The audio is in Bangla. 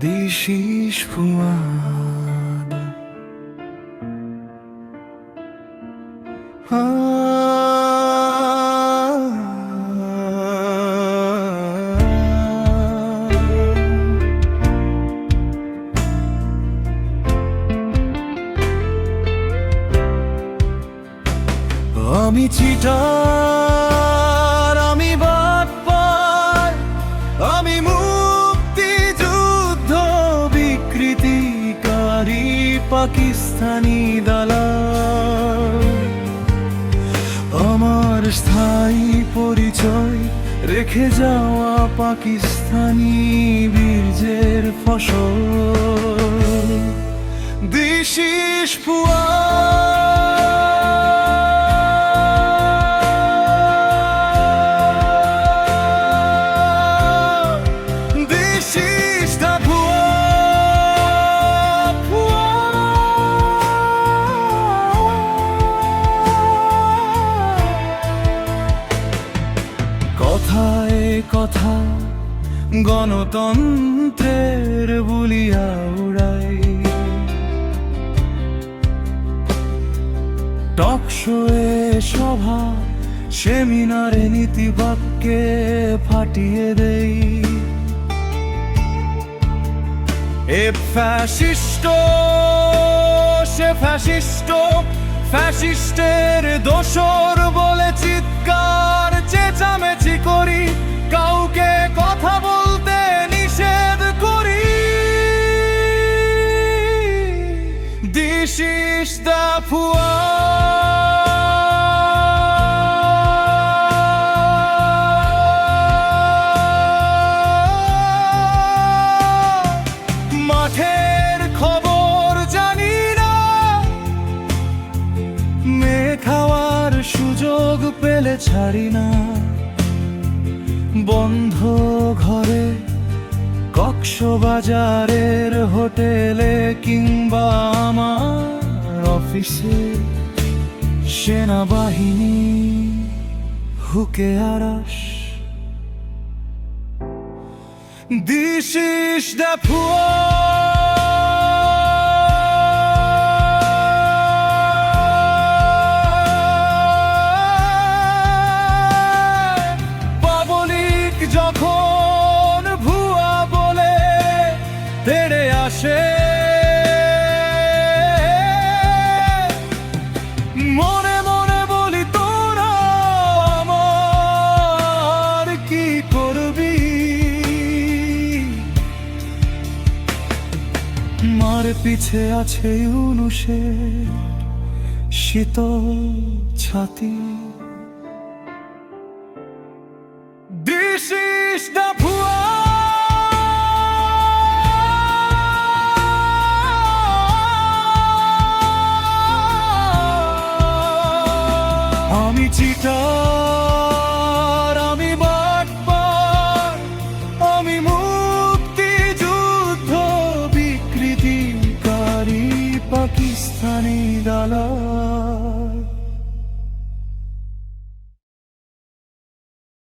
This is Fuad. Ah. আমি চিটার পাকিস্তানি দালাল। আমার স্থায়ী পরিচয় রেখে যাওয়া পাকিস্তানি বীর্যের ফসল। দিশিস ফুয়া কথায় কথা, গণতন্ত্রের বলিয়া উড়াই। টকশোয়ে সভা, সেমিনারে নীতিবাক্যে ফাটিয়ে দেই। এ ফ্যাসিস্ট সে ফ্যাসিস্ট ফ্যাসিস্টের দোসর বলে চিৎকার সুযোগ পেলে ছাড়ি না। বন্ধ ঘরে, কক্সবাজারের হোটেলে কিংবা আমার অফিসে সেনাবাহিনী, হুকে আরাস। This is the আসে। মনে মনে বলি তোরা আমার কি করবি? মার পিছে আছে অনুষে শীতল ছাতি। তুমি চিতার আমি বাটপার আমি মুক্তি যুদ্ধ বিকৃতিকারী পাকিস্তানি দালাল।